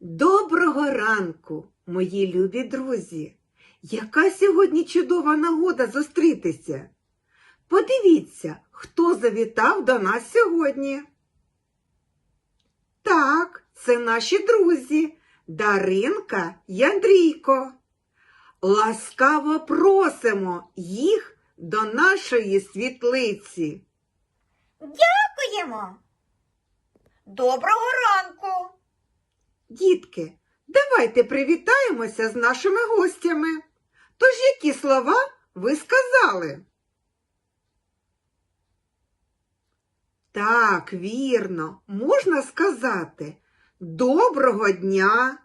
Доброго ранку, мої любі друзі! Яка сьогодні чудова нагода зустрітися. Подивіться, хто завітав до нас сьогодні. Так, це наші друзі Даринка й Андрійко. Ласкаво просимо їх до нашої світлиці. Дякуємо. Доброго ранку. Дітки, давайте привітаємося з нашими гостями. Тож які слова ви сказали? Так, вірно, можна сказати доброго дня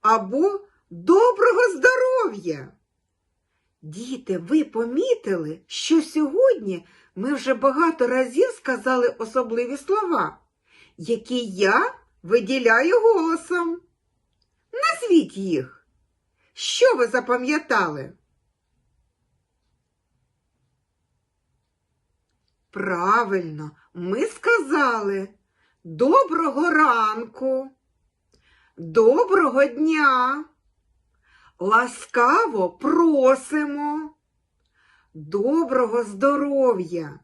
або доброго здоров'я. Діти, ви помітили, що сьогодні ми вже багато разів сказали особливі слова, які я виділяю голосом. Назвіть їх. Що ви запам'ятали? Правильно, ми сказали доброго ранку, доброго дня, ласкаво просимо, доброго здоров'я.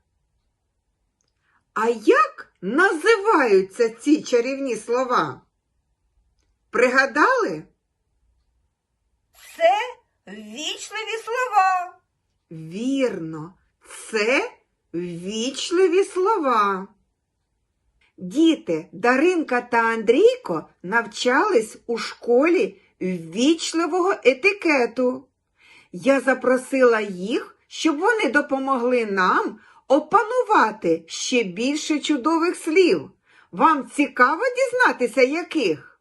А як називаються ці чарівні слова? Пригадали? Це ввічливі слова. Вірно, це ввічливі слова. Діти Даринка та Андрійко навчались у школі ввічливого етикету. Я запросила їх, щоб вони допомогли нам опанувати ще більше чудових слів. Вам цікаво дізнатися, яких?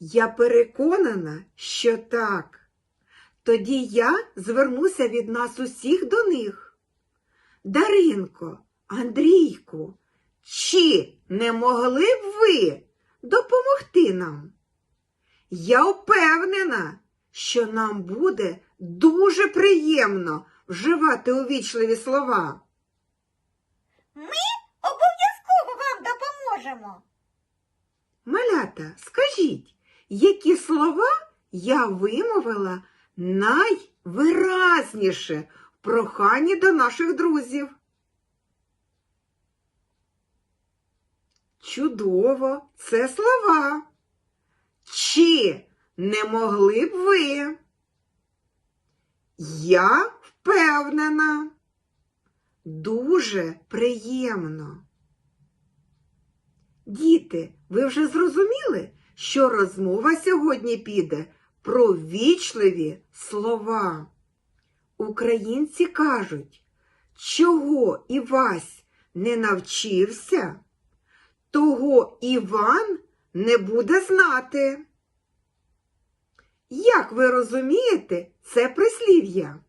Я переконана, що так. Тоді я звернуся від нас усіх до них. Даринко, Андрійку, чи не могли б ви допомогти нам? Я впевнена, що нам буде дуже приємно вживати увічливі слова. Ми обов'язково вам допоможемо. Малята, скажіть, які слова я вимовила найвиразніше в проханні до наших друзів? Чудово, це слова. Чи не могли б ви? Я впевнена. Дуже приємно. Діти, ви вже зрозуміли, що розмова сьогодні піде про вічливі слова. Українці кажуть, чого Івась не навчився, того Іван не буде знати. Як ви розумієте це прислів'я?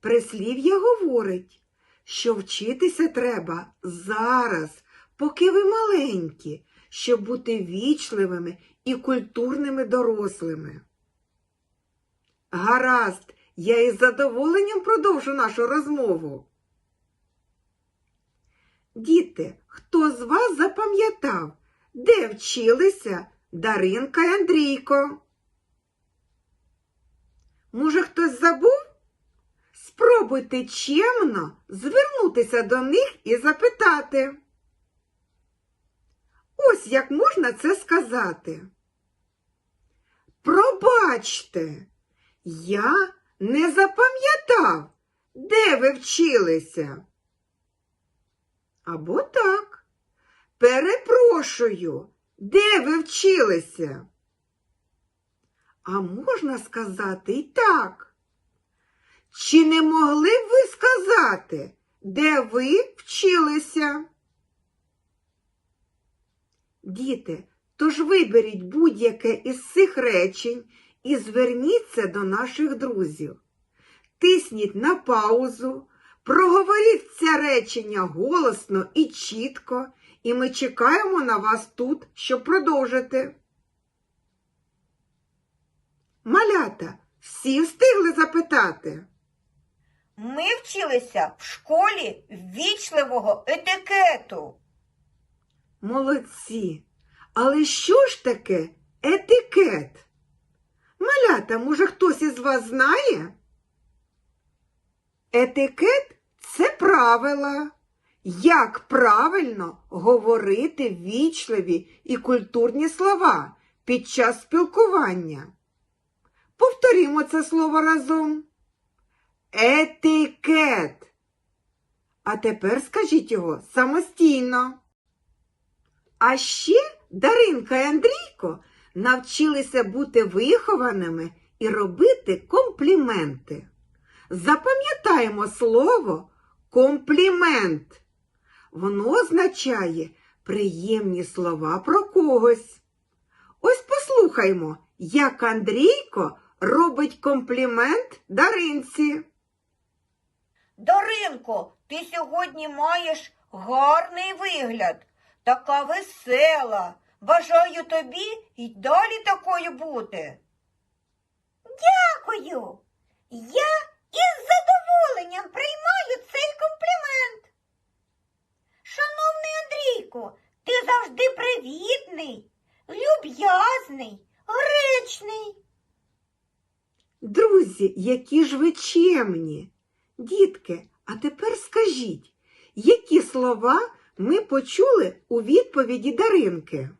Прислів'я говорить, що вчитися треба зараз, поки ви маленькі, щоб бути вічливими і культурними дорослими. Гаразд, я із задоволенням продовжу нашу розмову. Діти, хто з вас запам'ятав, де вчилися Даринка й Андрійко? Може, хтось забув? Спробуйте чемно звернутися до них і запитати. Ось як можна це сказати. Пробачте, я не запам'ятав, де ви вчилися. Або так. Перепрошую, де ви вчилися? А можна сказати і так. Чи не могли б ви сказати, де ви вчилися? Діти, тож виберіть будь-яке із цих речень і зверніться до наших друзів. Тисніть на паузу, проговоріть це речення голосно і чітко, і ми чекаємо на вас тут, щоб продовжити. Малята, всі встигли запитати? Ми вчилися в школі ввічливого етикету. Молодці! Але що ж таке етикет? Малята, може, хтось із вас знає? Етикет це правила. Як правильно говорити ввічливі і культурні слова під час спілкування? Повторімо це слово разом. Етикет. А тепер скажіть його самостійно. А ще Даринка і Андрійко навчилися бути вихованими і робити компліменти. Запам'ятаємо слово комплімент. Воно означає приємні слова про когось. Ось послухаймо, як Андрійко робить комплімент Даринці. Даринко, ти сьогодні маєш гарний вигляд, така весела. Бажаю тобі й далі такою бути. Дякую. Я із задоволенням приймаю цей комплімент. Шановний Андрійко, ти завжди привітний, люб'язний, гречний. Друзі, які ж ви чемні. Дітки, а тепер скажіть, які слова ми почули у відповіді Даринки?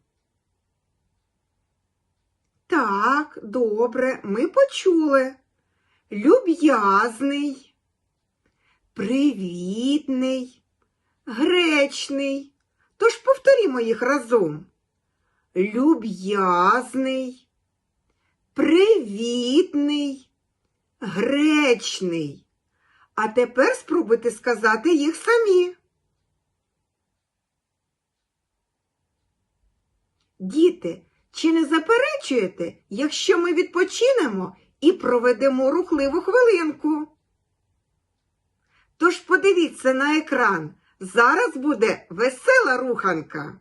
Так, добре, ми почули. Люб'язний, привітний, гречний. Тож повторімо їх разом. Люб'язний, привітний, гречний. А тепер спробуйте сказати їх самі. Діти, чи не заперечуєте, якщо ми відпочинемо і проведемо рухливу хвилинку? Тож подивіться на екран. Зараз буде весела руханка.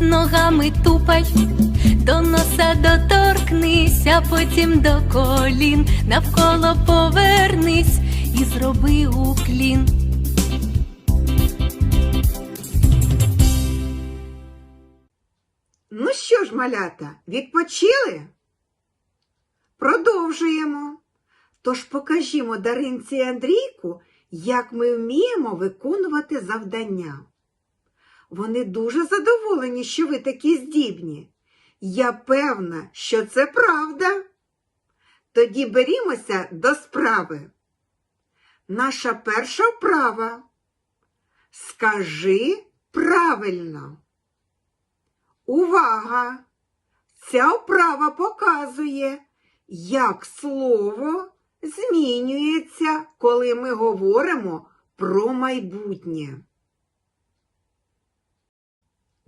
ногами тупай, до носа доторкнись, а потім до колін, навколо повернись і зроби уклін. Ну що ж, малята, відпочили? Продовжуємо. Тож покажімо Даринці Андрійку, як ми вміємо виконувати завдання. Вони дуже задоволені, що ви такі здібні. Я певна, що це правда. Тоді берімося до справи. Наша перша вправа. Скажи правильно. Увага! Ця вправа показує, як слово змінюється, коли ми говоримо про майбутнє.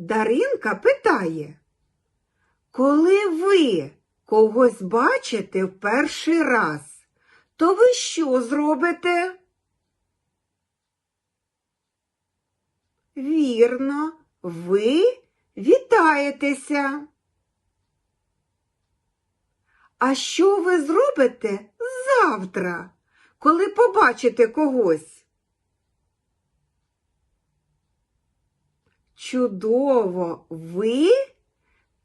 Даринка питає, коли ви когось бачите в перший раз, то ви що зробите? Вірно, ви вітаєтеся. А що ви зробите завтра, коли побачите когось? Чудово, ви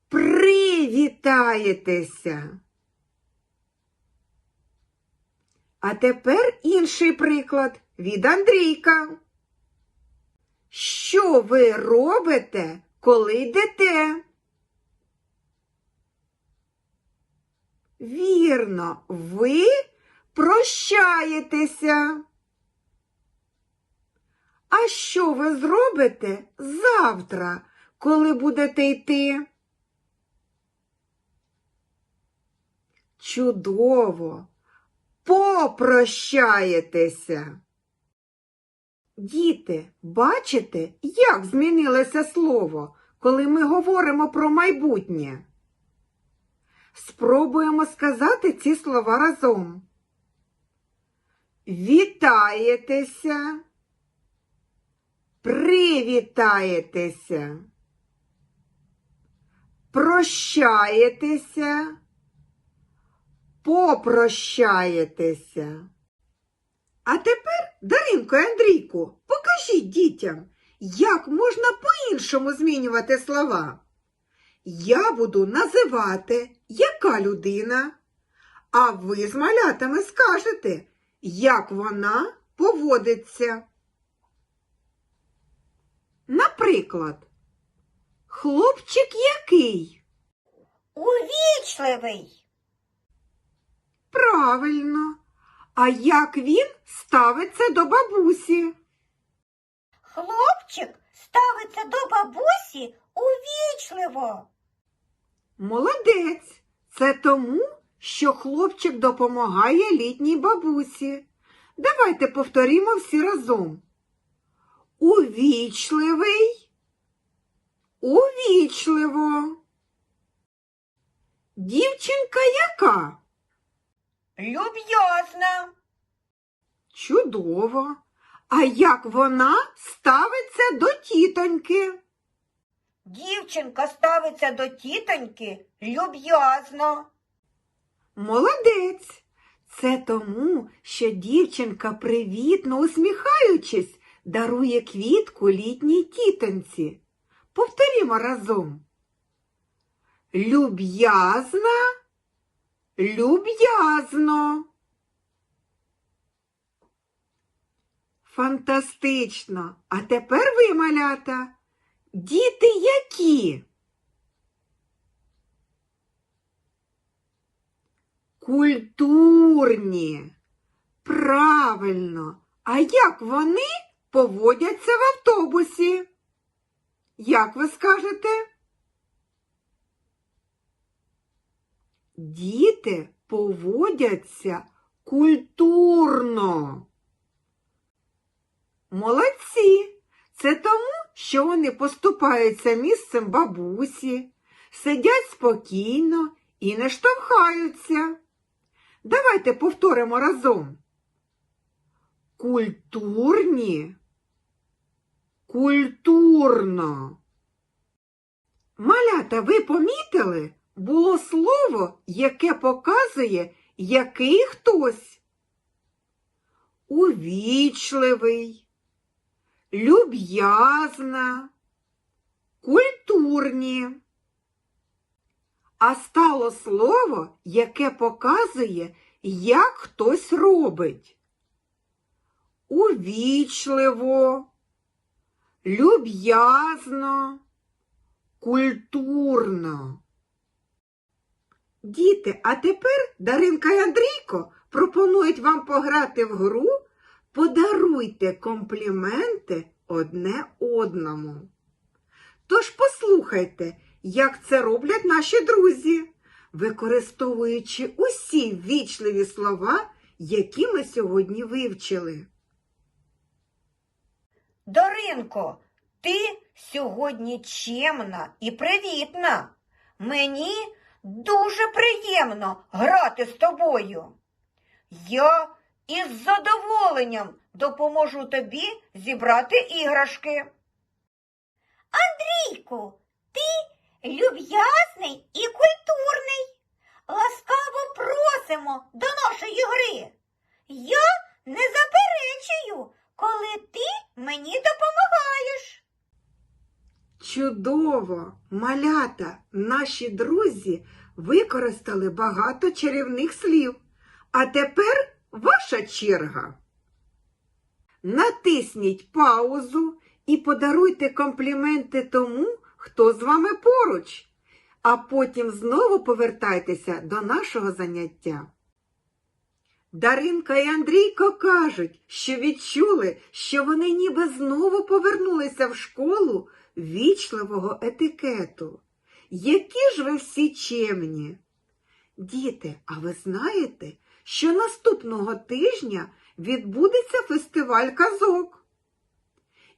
привітаєтеся. А тепер інший приклад від Андрійка. Що ви робите, коли йдете? Вірно, ви прощаєтеся. А що ви зробите завтра, коли будете йти? Чудово! попрощаєтеся. Діти, бачите, як змінилося слово, коли ми говоримо про майбутнє? Спробуємо сказати ці слова разом. Вітаєтеся, привітаєтеся, прощаєтеся, попрощаєтеся. А тепер, Даринко і Андрійку, покажіть дітям, як можна по-іншому змінювати слова. Я буду називати, яка людина, а ви з малятами скажете, як вона поводиться. Наприклад, хлопчик який? Увічливий. Правильно. А як він ставиться до бабусі? Хлопчик ставиться до бабусі увічливо. Молодець. Це тому, що хлопчик допомагає літній бабусі. Давайте повторімо всі разом. Увічливий. Увічливо. Дівчинка яка? Люб'язна. Чудово. А як вона ставиться до тітоньки? Дівчинка ставиться до тітоньки люб'язно. Молодець. Це тому, що дівчинка, привітно усміхаючись, дарує квітку літній тітоньці. Повторімо разом. Люб'язна, люб'язно. Фантастично. А тепер ви, малята, діти які? Культурні. Правильно. А як вони поводяться в автобусі? Як ви скажете? Діти поводяться культурно. Молодці. Це тому, що вони поступаються місцем бабусі, сидять спокійно і не штовхаються. Давайте повторимо разом. Культурні. Культурно. Малята, ви помітили? Було слово, яке показує, який хтось. Увічливий, люб'язна, культурні. А стало слово, яке показує, як хтось робить. Увічливо, люб'язно, культурно. Діти, а тепер Даринка і Андрійко пропонують вам пограти в гру Подаруйте компліменти одне одному. Тож послухайте, як це роблять наші друзі, використовуючи усі ввічливі слова, які ми сьогодні вивчили. Даринко, ти сьогодні чемна і привітна. Мені дуже приємно грати з тобою. Я із задоволенням допоможу тобі зібрати іграшки. Андрійку, ти люб'язний і культурний. Ласкаво просимо до нашої гри. Я не заперечую, коли ти мені допомагаєш. Чудово! Малята, наші друзі використали багато чарівних слів. А тепер ваша черга. Натисніть паузу і подаруйте компліменти тому, хто з вами поруч, а потім знову повертайтеся до нашого заняття. Даринка і Андрійко кажуть, що відчули, що вони ніби знову повернулися в школу вічливого етикету. Які ж ви всі чемні! Діти, а ви знаєте, що наступного тижня відбудеться фестиваль казок.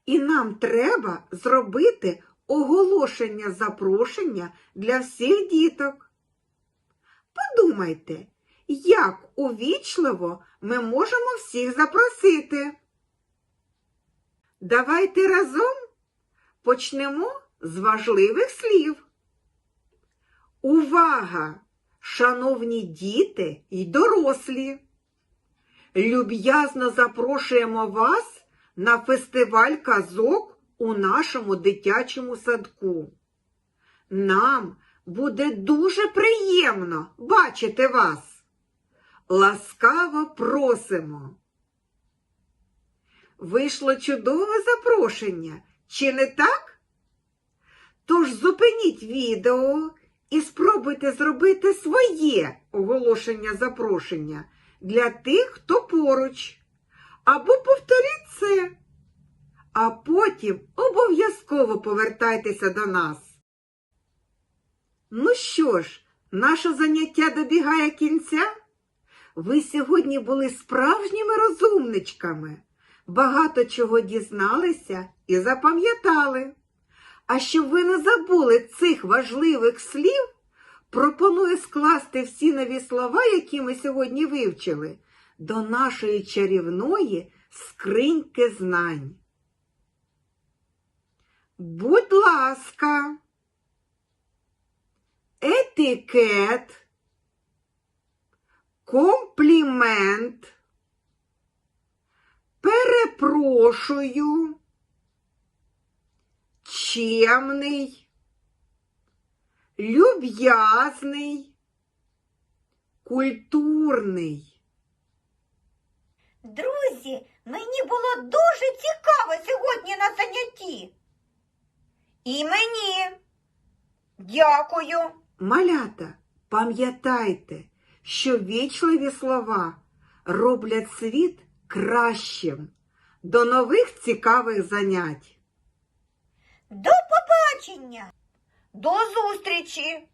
І нам треба зробити оголошення запрошення для всіх діток. Подумайте, як увічливо ми можемо всіх запросити. Давайте разом почнемо з важливих слів. Увага, шановні діти й дорослі! Люб'язно запрошуємо вас на фестиваль казок у нашому дитячому садку. Нам буде дуже приємно бачити вас. Ласкаво просимо. Вийшло чудове запрошення, чи не так? Тож зупиніть відео і спробуйте зробити своє оголошення запрошення для тих, хто поруч. Або повторіть це. А потім обов'язково повертайтеся до нас. Ну що ж, наше заняття добігає кінця. Ви сьогодні були справжніми розумничками, багато чого дізналися і запам'ятали. А щоб ви не забули цих важливих слів, пропоную скласти всі нові слова, які ми сьогодні вивчили, до нашої чарівної скриньки знань. Будь ласка, етикет, комплімент, перепрошую, чемний, люб'язний, культурний. Друзі, мені було дуже цікаво сьогодні на занятті. І мені. Дякую. Малята, пам'ятайте, що вічливі слова роблять світ кращим. До нових цікавих занять! До побачення. До зустрічі.